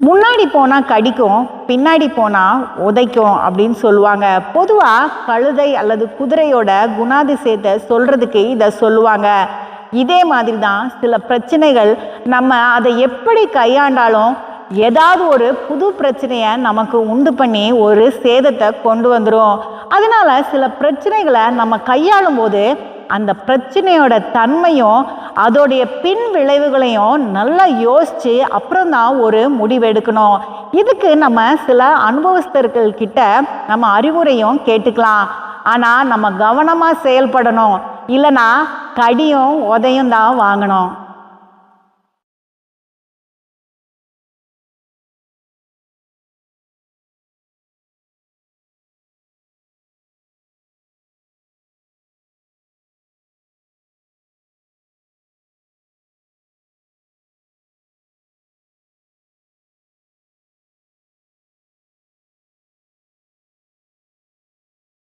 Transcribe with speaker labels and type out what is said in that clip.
Speaker 1: முன்னாடி போனால் கடிக்கும் பின்னாடி போனால் உதைக்கும் அப்படின்னு சொல்லுவாங்க. பொதுவாக கழுதை அல்லது குதிரையோட குணாதிசயத்தை சொல்கிறதுக்கு இதை சொல்லுவாங்க. இதே மாதிரி தான் சில பிரச்சனைகள் நம்ம அதை எப்படி கையாண்டாலும் ஏதாவது ஒரு புது பிரச்சனையை நமக்கு உண்டு பண்ணி ஒரு சேதத்தை கொண்டு வந்துடும் அதனால் சில பிரச்சனைகளை நம்ம கையாளும் போது அந்த பிரச்சனையோட தன்மையும் அதோடைய பின் விளைவுகளையும் நல்லா யோசித்து அப்புறம் தான் ஒரு முடிவெடுக்கணும் இதுக்கு நம்ம சில அனுபவஸ்தர்கள் கிட்ட நம்ம அறிவுரையும் கேட்டுக்கலாம். ஆனால் நம்ம கவனமாக செயல்படணும். இல்லைன்னா கடியும் உதையும் தான் வாங்கணும்.